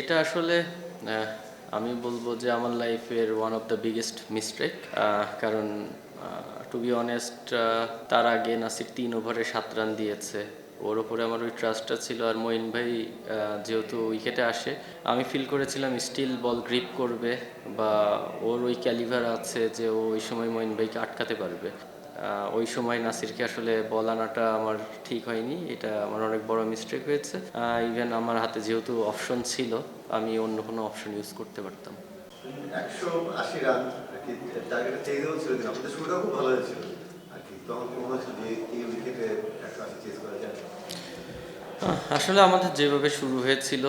এটা আসলে আমি বলব যে আমার লাইফের one of the biggest mistake কারণ টু বি অনেস্ট তার আগে নাসির তিন ওভারে সাত রান দিয়েছে। ওর ওপরে আমার ওই ট্রাস্টটা ছিল। আর মঈন ভাই যেহেতু উইকেটে আসে, আমি ফিল করেছিলাম স্টিল বল গ্রিপ করবে বা ওর ওই ক্যালিভার আছে যে ও ওই সময় মঈন ভাইকে আটকাতে পারবে। ওই সময় নাসিরকে আসলে বল আনাটা আমার ঠিক হয়নি। এটা আমার অনেক বড় মিস্টেক হয়েছে। ইভেন আমার হাতে যেহেতু অপশন ছিল আমি অন্য কোনো অপশন ইউজ করতে পারতাম। একশো আশি রান আর টার্গেটে চেয়েও ছিল আমাদের শুরুটাও খুব ভালো হয়েছিল। আর কি তখন মনে হচ্ছে যে এই উইকেটে একশো আশি চেস করা যায়? আসলে আমাদের যেভাবে শুরু হয়েছিল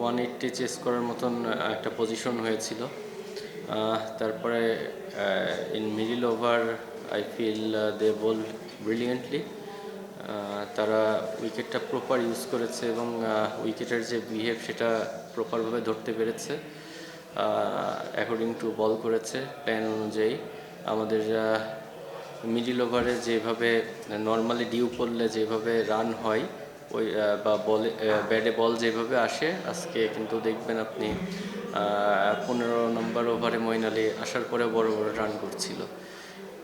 ওয়ান এইটটি চেস করার মতন একটা পজিশন হয়েছিল। তারপরে in middle over I feel they bowl brilliantly তারা উইকেটটা প্রপার ইউজ করেছে এবং উইকেটের যে বিহেভ সেটা প্রপারভাবে ধরতে পেরেছে অ্যাকর্ডিং টু বল করেছে প্ল্যান অনুযায়ী। আমাদের মিডিল ওভারে যেভাবে নর্মালি ডিউ পড়লে যেভাবে রান হয়, ওই বা বলে ব্যাটে বল যেভাবে আসে, আজকে কিন্তু দেখবেন আপনি পনেরো নম্বর ওভারে মঈন আলী আসার পরে বড় বড় রান করছিল।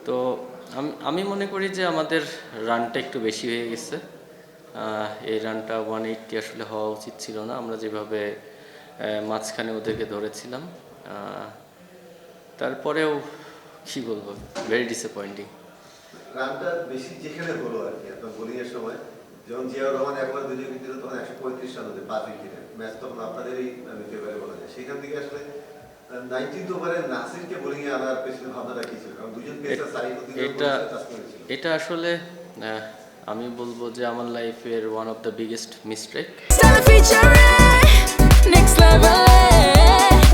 তো আম- মনে করি যে আমাদের রানটা একটু বেশি হয়ে গেছে। এই রানটা ওয়ান এইটটি আসলে হওয়া উচিত ছিল না। আমরা যেভাবে মাঝখানে ওদেরকে ধরেছিলাম। তারপরেও কি বলব? ভেরি ডিসঅ্যাপয়েন্টিং রানটা বেশি যেখানে হলো আর কি আপনার বোলিং এর সময়। যখন জিয়াউর রহমান একবার উইকেট দিল তখন একশো পঁয়ত্রিশ রান হতে পাঁচ উইকেটে। ম্যাচ তখন আপনাদেরই ফেভারে বলা যায়। সেখান থেকে আসলে নাইনটিন্থ ওভারে নাসিরকে বোলিং এ আনার পেছনে ভাবনাটা কি ছিল কারণ দুজন পেসার সারিফুদ্দিন এটা এটা আসলে আমি বলব যে আমার লাইফের one of the biggest mistake Stella featuring next level.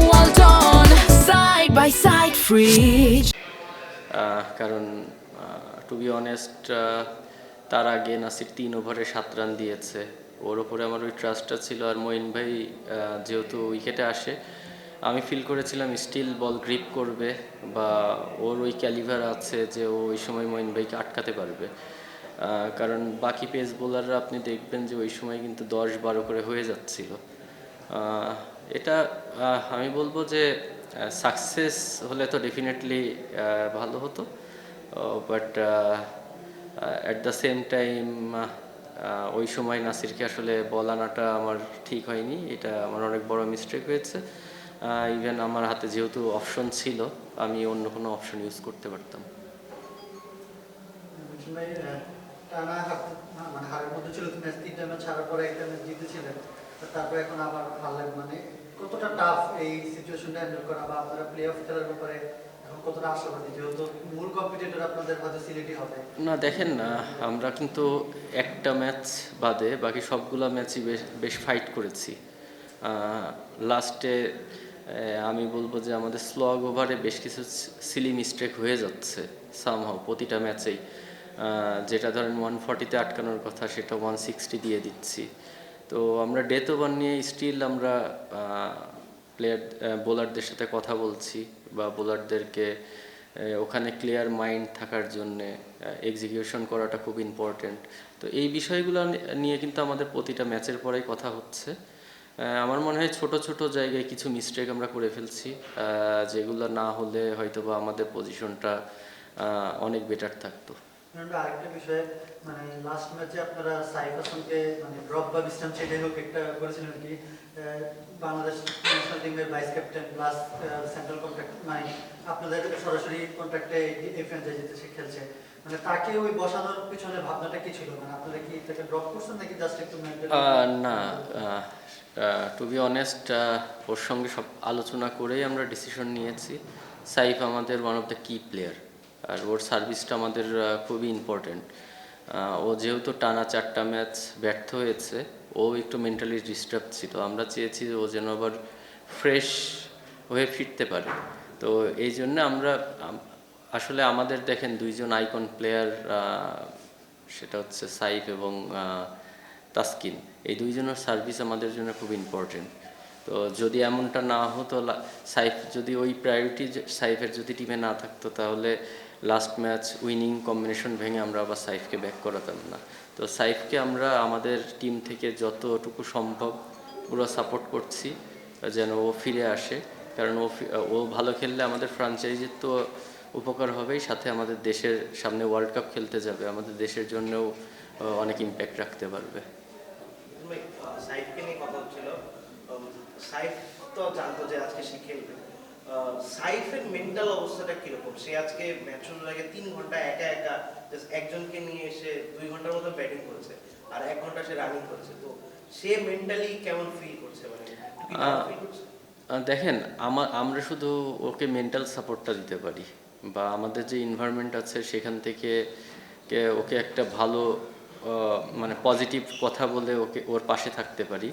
Well done, side by side, fridge. কারণ টু বি অনেস্ট তার আগে নাসির তিন ওভারে সাত রান দিয়েছে ওর ওপরে আমার ওই ট্রাস্টটা ছিল আর মঈন ভাই আহ, যেহেতু উইকেটে আসে আমি ফিল করেছিলাম স্টিল বল গ্রিপ করবে বা ওর ওই ক্যালিভার আছে যে ও ওই সময় মঈন ভাইকে আটকাতে পারবে। কারণ বাকি পেস বোলাররা আপনি দেখবেন যে ওই সময় কিন্তু দশ বারো করে হয়ে যাচ্ছিল। এটা আমি বলব যে সাকসেস হলে তো ডেফিনেটলি ভালো হতো। But at the same time ওই সময় নাসিরকে আসলে বল আনাটা আমার ঠিক হয়নি। এটা আমার অনেক বড় মিস্টেক হয়েছে। ইভেন আমার হাতে যেহেতু অপশন ছিল, আমি অন্য কোনো অপশন ইউজ করতে পারতাম। এখন আবার কতটা টাফ এই বা আপনারা প্লে অফ খেলার ব্যাপারে না, দেখেন না, আমরা কিন্তু একটা ম্যাচ বাদে বাকি সবগুলো ম্যাচই বেশ বেশ ফাইট করেছি। লাস্টে আমি বলব যে আমাদের স্লগ ওভারে বেশ কিছু সিলি মিস্টেক হয়ে যাচ্ছে সামহাও প্রতিটা ম্যাচেই যেটা ধরেন ওয়ান ফর্টিতে আটকানোর কথা সেটা ওয়ান সিক্সটি দিয়ে দিচ্ছি। তো আমরা ডেথ ওভার নিয়ে স্টিল আমরা প্লেয়ার বোলারদের সাথে কথা বলছি বা বোলারদেরকে ওখানে ক্লিয়ার মাইন্ড থাকার জন্যে এক্সিকিউশন করাটা খুব ইম্পর্টেন্ট তো এই বিষয়গুলো নিয়ে কিন্তু আমাদের প্রতিটা ম্যাচের পরেই কথা হচ্ছে। আমার মনে হয় ছোট ছোট জায়গায় কিছু মিস্টেক আমরা করে ফেলছি যেগুলো না হলে হয়তো বা আমাদের পজিশনটা অনেক বেটার থাকতো। আরেকটা বিষয় মানে লাস্ট ম্যাচে আপনারা সাইফ হাসানকে মানে ড্রপ বা বিশ্রাম ছেড়ে হোক একটা করেছিলেন কি। বাংলাদেশ ন্যাশনাল টিমের vice captain plus central contract মানে আপনাদের সরাসরি কন্ট্রাক্টে এই ফ্র্যাঞ্চাইজিতে সে খেলছে। মানে তাকে ওই বসানোর পিছনে ভাবনাটা কি ছিল? মানে আপনারা কি তাকে ড্রপ করছেন নাকি জাস্ট একটু না টু বি অনেস্ট ওর সঙ্গে সব আলোচনা করেই আমরা ডিসিশন নিয়েছি। সাইফ আমাদের one of the key player আর ওর সার্ভিসটা আমাদের খুবই ইম্পর্টেন্ট ও যেহেতু টানা চারটা ম্যাচ ব্যর্থ হয়েছে, ও একটু মেন্টালি ডিস্টার্ব ছিল। আমরা চেয়েছি ও যেন আবার ফ্রেশ হয়ে ফিরতে পারে। তো এই জন্য আমরা আসলে আমাদের দেখেন দুইজন আইকন প্লেয়ার সেটা হচ্ছে সাইফ এবং তাসকিন। এই দুইজনের সার্ভিস আমাদের জন্য খুব ইম্পর্টেন্ট তো যদি এমনটা না হতো সাইফ যদি ওই প্রায়োরিটি সাইফের যদি টিমে না থাকতো, তাহলে লাস্ট ম্যাচ উইনিং কম্বিনেশন ভেঙে আমরা আবার সাইফকে ব্যাক করাতাম না। তো সাইফকে আমরা আমাদের টিম থেকে যতটুকু সম্ভব পুরো সাপোর্ট করছি, যেন ও ফিরে আসে। কারণ ও ও ভালো খেললে আমাদের ফ্রাঞ্চাইজির তো উপকার হবেই, সাথে আমাদের দেশের সামনে ওয়ার্ল্ড কাপ খেলতে যাবে। আমাদের দেশের জন্যও অনেক ইম্প্যাক্ট রাখতে পারবে। সাইফকে নিয়ে কথা হচ্ছিল। সাইফ তো জানতো যে আজকে সে খেলবে। সাইফের মেন্টাল অবস্থাটা কীরকম? সে আজকে ম্যাচ শুরুর আগে তিন ঘণ্টা একা একা just একজনকে নিয়ে এসে দুই ঘণ্টার মতো ব্যাটিং করেছে আর এক ঘণ্টা সে রানিং করছে। তো সে মেন্টালি কেমন ফিল করছে? মানে দেখেন আমার আমরা শুধু ওকে মেন্টাল সাপোর্টটা দিতে পারি বা আমাদের যে এনভায়রনমেন্ট আছে সেখান থেকে ওকে একটা ভালো মানে পজিটিভ কথা বলে ওকে ওর পাশে থাকতে পারি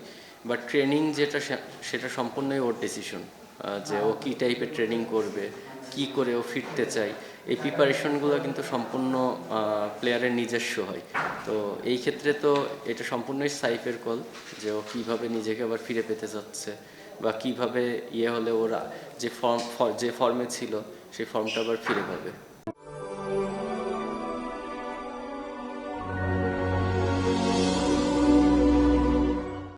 বাট ট্রেনিং যেটা সেটা সম্পূর্ণই ওর ডিসিশন যে ও কী টাইপের ট্রেনিং করবে, কি করে ও ফিরতে চাই এই প্রিপারেশনগুলো কিন্তু সম্পূর্ণ প্লেয়ারের নিজস্ব হয়। তো এই ক্ষেত্রে তো এটা সম্পূর্ণই সাইফের কল যে ও কীভাবে নিজেকে আবার ফিরে পেতে যাচ্ছে বা কীভাবে ইয়ে হলে ওরা যে ফর্ম যে ফর্মে ছিল, সেই ফর্মটা আবার ফিরে পাবে।